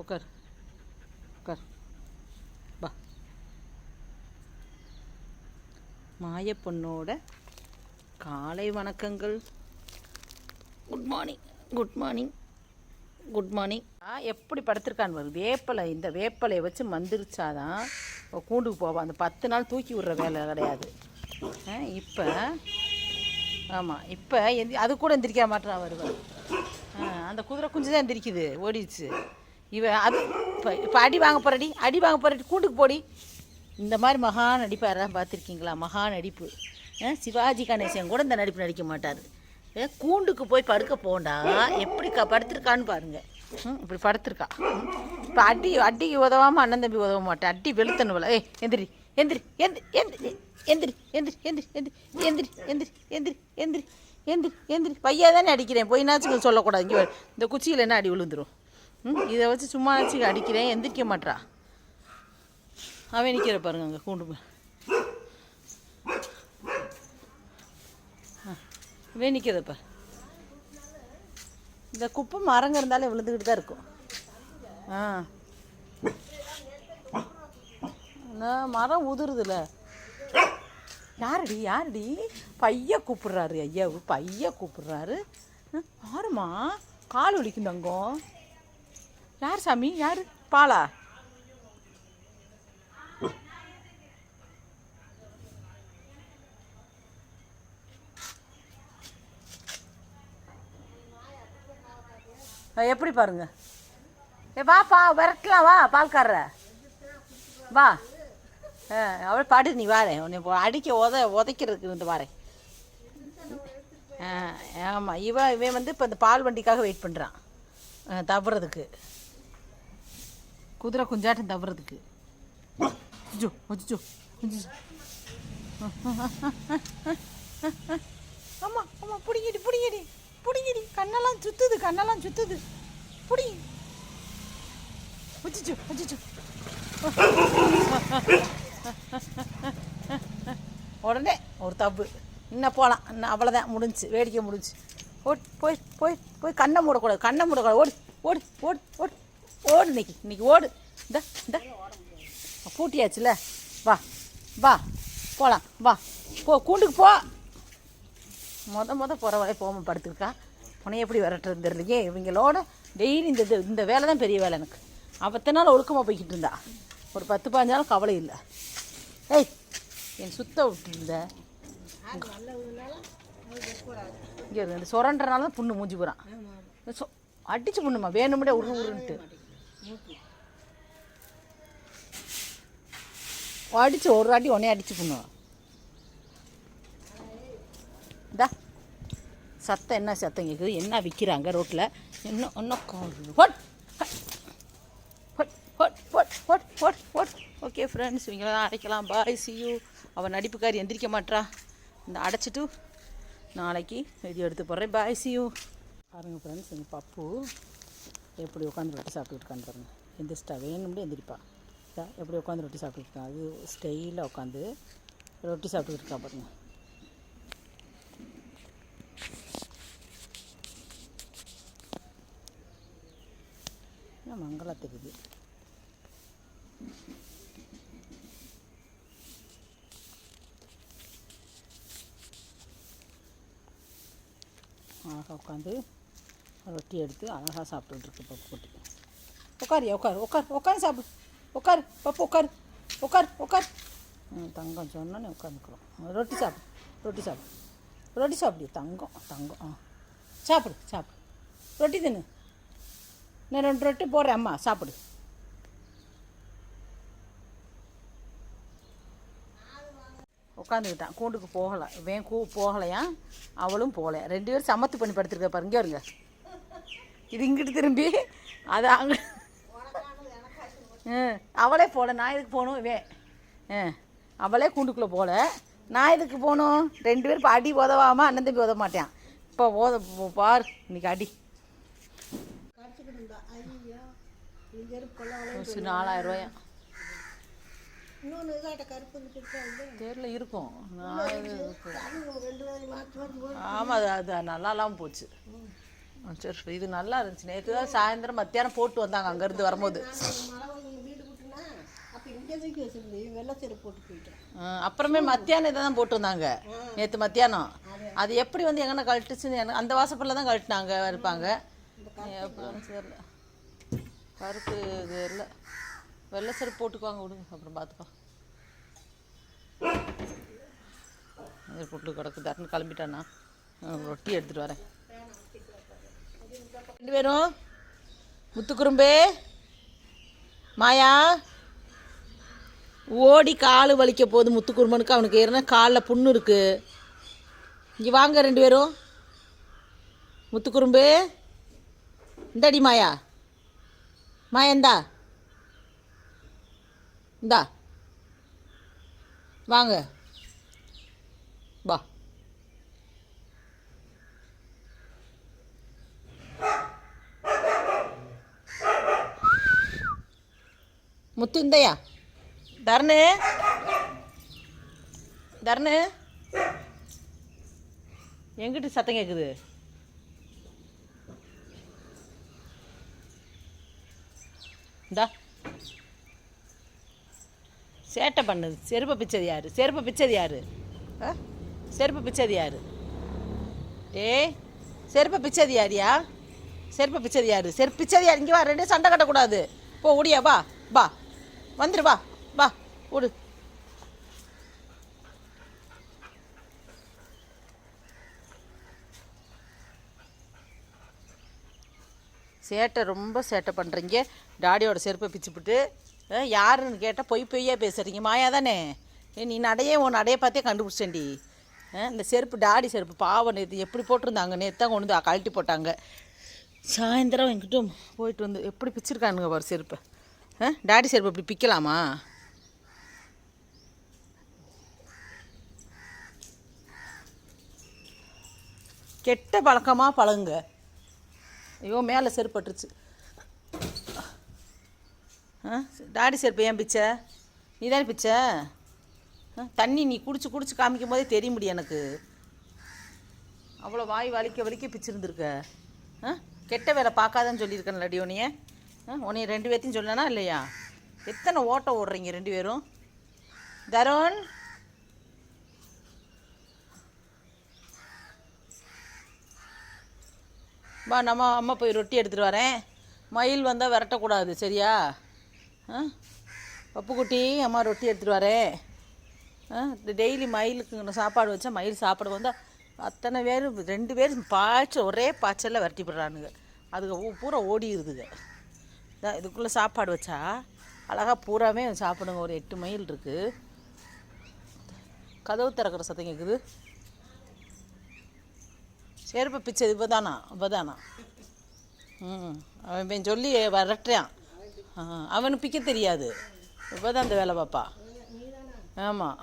உட்கார் உட்கார் வா. மாயப்பொண்ணோட காலை வணக்கங்கள். Good morning good morning good morning ஆ எப்படி படுத்திருக்கான்னு வரும் வேப்பலை இந்த வேப்பலையை வச்சு மந்திரிச்சாதான் கூண்டுக்கு போவான் அந்த பத்து நாள் தூக்கி விடுற வேலை கிடையாது. இப்போ ஆமாம் இப்போ எந்தி அது கூட எந்திரிக்க மாட்டான் வருவான் அந்த குதிரை குஞ்சு தான் எந்திரிக்குது ஓடிடுச்சு. இவன் அது இப்போ இப்போ அடி வாங்க போகிறடி அடி வாங்க போகிறடி கூண்டுக்கு போடி இந்த மாதிரி மகா நடிப்பு பார்த்துருக்கீங்களா மகா நடிப்பு சிவாஜி கணேசன் கூட இந்த நடிப்பு நடிக்க மாட்டார் கூண்டுக்கு போய் படுக்க போண்டா எப்படி க படுத்துருக்கான்னு பாருங்கள் இப்படி படுத்துருக்கா இப்போ அடி அடிக்கு உதவாமல் அண்ணன் தம்பி உதவ மாட்டேன் அடி வெளுத்தனுவல ஏய் எந்திரி எந்திரி எந்திரி எந்திரி எந்திரி எந்திரி எந்திரி எந்திரி எந்திரி எந்திரி எந்திரி எந்திரி எந்திரி எந்திரி பையா தானே அடிக்கிறேன் போயினாச்சும் சொல்லக்கூடாது இங்கே இந்த குச்சியில் என்ன அடி விழுந்துடும் ம் இதை வச்சு சும்மா வச்சு அடிக்கிறேன் எந்திரிக்க மாட்டா அவன் நிற்கிற பாருங்க அங்கே கூண்டு போ- ஆ, இவன் நிற்கிறப்ப இந்த குப்பை மரங்க இருந்தாலே விழுந்துக்கிட்டு தான் இருக்கும். ஆ. மரம் உதுருதுல. யாருடி யாருடி? பைய கூப்பிடுறாரு ஐயாவு பைய கூப்பிடுறாரு. ஆறுமா? கால் வலிக்கும் தங்கம் யார் சாமி? யார்? பாலா? எப்படி பாருங்க? ஏ வா பா விரட்டலாம் வா பால்காரர. வா. ஆ அவள் பாடு நீ வாரேன் உன்னை அடிக்க உத உதைக்கிறதுக்கு வந்து வாரேன் ஆ ஆமாம் இவன் இவன் வந்து இப்போ இந்த பால் வண்டிக்காக வெயிட் பண்ணுறான் தவறதுக்கு. குதிரை குஞ்சாட்டம் தவறதுக்கு. அச்சோ அச்சோ ஆமாம் ஆமாம் பிடிங்கிடி பிடிங்கிடி பிடிங்கிடி. கண்ணெல்லாம் சுத்துது கண்ணெல்லாம் சுத்துது. பிடி. அச்சோ அச்சோ உடனே ஒரு தப்பு. இன்னும் போகலாம் இன்னும் அவ்வளோதான் முடிஞ்சுச்சு வேடிக்கை முடிஞ்சு. ஓட் போய் போய் போய் கண்ணை மூடக்கூடாது. கண்ணை மூடக்கூடாது. ஓடு ஓடு ஓடு ஓடு. ஓடு இன்னைக்கு இன்னைக்கு ஓடு. இந்த இந்த. பூட்டியாச்சுல. வா வா. போகலாம் வா. போ கூண்டுக்கு போ. மொத மொத போகிற வரை போகாமல் படுத்துருக்கா உன்னை எப்படி விரட்டுறது தெரியலையே. இவங்களோட டெய்லி இந்த இது இந்த வேலை தான் பெரிய வேலை எனக்கு. அவத்த நாள் ஒழுக்கமாக போய்கிட்டு இருந்தா. ஒரு பத்து பாஞ்சு நாள் கவலை இல்லை. ஏய் என் சுத்த விட்டுருந்த. இங்கே இருக்கு இந்த சுரண்டனால தான் புண்ணு மூஞ்சி போகிறான் அடிச்சு புண்ணுமா? வேணும்டே உரு உருன்ட்டு அடிச்சு ஒரு வாட்டி உடனே அடிச்சு புண்ணுவா இந்தா சத்தம் என்ன சத்தம் கேட்குது என்ன விற்கிறாங்க ரோட்டில் இன்னும் இன்னும் hot hot hot hot hot hot hot okay friends இவங்களாம் அடைக்கலாம் பாய் சியூ அவன் நடிப்புக்காரி எந்திரிக்க மாட்றா இந்த அடைச்சிட்டு நாளைக்கு வீடியோ எடுத்து போடுறேன் பாய் சியூ பாருங்கள் ஃப்ரெண்ட்ஸ் எங்கள் பப்பு எப்படி உட்காந்து ரொட்டி சாப்பிட்டுட்டு இருக்கான்னு பாருங்க. எந்திரிச்சிட்டா வேணும்னு எந்திரிப்பா. எப்படி உட்காந்து ரொட்டி சாப்பிட்டுட்டு அது ஸ்டைலாக உட்காந்து ரொட்டி சாப்பிட்டுக்கிட்டு இருக்கா பாருங்க. மங்களா தெரியுது. ஆக உட்காந்து ரொட்டி எடுத்து அழகாக சாப்பிட்டுட்ருக்கு பப்பு குட்டி உட்காரியா உட்காரு உட்கார் உட்காரு சாப்பிடு. உட்காரு பப்பு உட்காரு உட்கார் உட்கார் ம், தங்கம் சொன்னோன்னே உட்காந்துக்கிறோம் ரொட்டி சாப்பிடு ரொட்டி சாப்பிடு. ரொட்டி சாப்பிடு தங்கம் தங்கம் ஆ. சாப்பிடு சாப்பிடு. ரொட்டி தின்னு. நான் ரெண்டு ரொட்டி போடுறேன் அம்மா சாப்பிடு. உட்காந்துக்கிட்டான் கூண்டுக்கு போகலை. வேன் கூ போகலையா? அவளும் போகலையா ரெண்டு பேரும் சமத்து பண்ணி படுத்துருக்க பாருங்க வருங்க இது இங்கிட்டு திரும்பி அது அங்கே அவளே போகல நான் எதுக்கு போகணும் இவன். அவளே கூண்டுக்குள்ளே போகல நான் எதுக்கு போகணும்? ரெண்டு பேரும் இப்போ அடி உதவாமல் அண்ணன் தம்பி உதவ மாட்டேன். இப்போ ஓத பார் இன்னைக்கு அடி. நாலாயிரம் ரூபாயா? தெரியல இருக்கும். ஆமாம் அது அது நல்லா இல்லாமல் போச்சு. சரி இது நல்லா இருந்துச்சு. நேற்று தான் சாயந்தரம் மத்தியானம் போட்டு வந்தாங்க அங்கேருந்து வரும்போது. அப்புறமே மத்தியானம் இதை தான் போட்டு வந்தாங்க. நேற்று மத்தியானம். அது எப்படி வந்து எங்கன்னா கழட்டுச்சுன்னு எனக்கு அந்த வாசப்படில் தான் கழட்டினாங்க இருப்பாங்க. எப்படின்னு தெரியல. கருப்பு இது இல்லை. வெள்ளை செருப்பு போட்டுக்குவாங்க விடுங்க. அப்புறம் பார்த்துக்கோ போட்டு கிடக்கு. தரன்னு கிளம்பிட்டானா? ரொட்டி எடுத்துகிட்டு வரேன். ரெண்டு பேரும். முத்துக்குறும்பு. மாயா. ஓடி கால் வலிக்க போகுது முத்துக்குரும்பனுக்கு அவனுக்கு ஏறினா காலில் புண்ணு இருக்குது இங்கே வாங்க ரெண்டு பேரும். முத்துக்குறும்பு. இந்தாடி மாயா. மாயா இந்தா. இந்தா. வாங்க வா முத்து இந்தையா? தர்ணு. தர்ணு. எங்கிட்டு சத்தம் கேட்குது இந்தா. சேட்டை பண்ணுது செருப்பை பிச்சது யாரு? செருப்பை பிச்சது யாரு? ஆ? செருப்பை பிச்சது யாரு? டேய் செருப்பை பிச்சது யாரியா? செருப்பை பிச்சது யாரு? செருப்பு பிச்சது யார்? இங்கே வா ரெண்டே சண்டை கட்டக்கூடாது. போ ஓடியா வா வா. வந்துரு வா வா ஓடு. சேட்டை ரொம்ப சேட்டை பண்ணுறீங்க டாடியோட செருப்பை பிச்சுப்பிட்டு யாருன்னு கேட்டால் பொய் பொய்யா பேசுகிறீங்க மாயா தானே? ஏ, நீ நடையே உன் நடையை பார்த்தே கண்டுபிடிச்சேன்டி இந்த செருப்பு டாடி செருப்பு பாவம் நேற்று எப்படி போட்டிருந்தாங்க? நேற்று தான் கொண்டு வந்து கழட்டி போட்டாங்க. சாயந்தரம் எங்கிட்டும் போயிட்டு வந்து எப்படி பிச்சிருக்கானுங்க பாரு செருப்பை? டாடி செருப்பு இப்படி பிக்கலாமா? கெட்ட பழக்கமாக பழகுங்க. ஐயோ மேலே செருப்பட்டுருச்சு ஆ டாடி செருப்பு ஏன் பிச்சை? நீ தானே பிச்சை? ஆ, தண்ணி நீ குடிச்சு குடிச்சு காமிக்கும் போதே தெரிய முடியும் எனக்கு. அவ்வளோ வாய் வலிக்க வலிக்க பிச்சிருந்துருக்க. ஆ கெட்ட வேலை பார்க்காதன்னு சொல்லியிருக்கேன்ல லடியோனியே ஆ ரெண்டு பேர்த்தையும் சொல்லனா இல்லையா? எத்தனை ஓட்ட ஓடுறீங்க ரெண்டு பேரும்? தருண். வா நம்ம அம்மா போய் ரொட்டி எடுத்துகிட்டு வரேன். மயில் வந்தால் விரட்டக்கூடாது சரியா? ஆ பப்புக்குட்டி அம்மா ரொட்டி எடுத்துகிட்டு வரேன். ஆ டெய்லி மயிலுக்கு சாப்பாடு வச்சா மயில் சாப்பாடு வந்தால் அத்தனை பேர் ரெண்டு பேரும் பாய்ச்சல் ஒரே பாய்ச்சலில் விரட்டி போடுறானுங்க. அதுக்கு பூரா பூரா ஓடிடுதுங்க இதான் இதுக்குள்ளே சாப்பாடு வச்சா அழகாக பூராமே சாப்பிடுங்க. ஒரு எட்டு மைல் இருக்குது கதவு திறக்கிற சத்தம் கேட்குது செருப்பு பிச்சது இப்போ தானா இப்போ தானா ம் அவன் இவன் சொல்லி வரட்டுறான். அவனுக்கு பிக்க தெரியாது. இப்போ தான் அந்த வேலை பாப்பா. ஆமாம்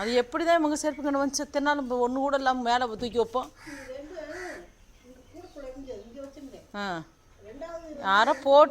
அது எப்படி தான் இவங்க செருப்பு கண்டு வந்து செத்தனாலும் ஒன்று கூட இல்லாமல் மேலே தூக்கி வைப்போம் ரெண்டு இந்த கூடக்குள்ள இருந்து இங்கே வச்சிருந்தேன் ஆ. ரெண்டாவது யாரோ போட்டு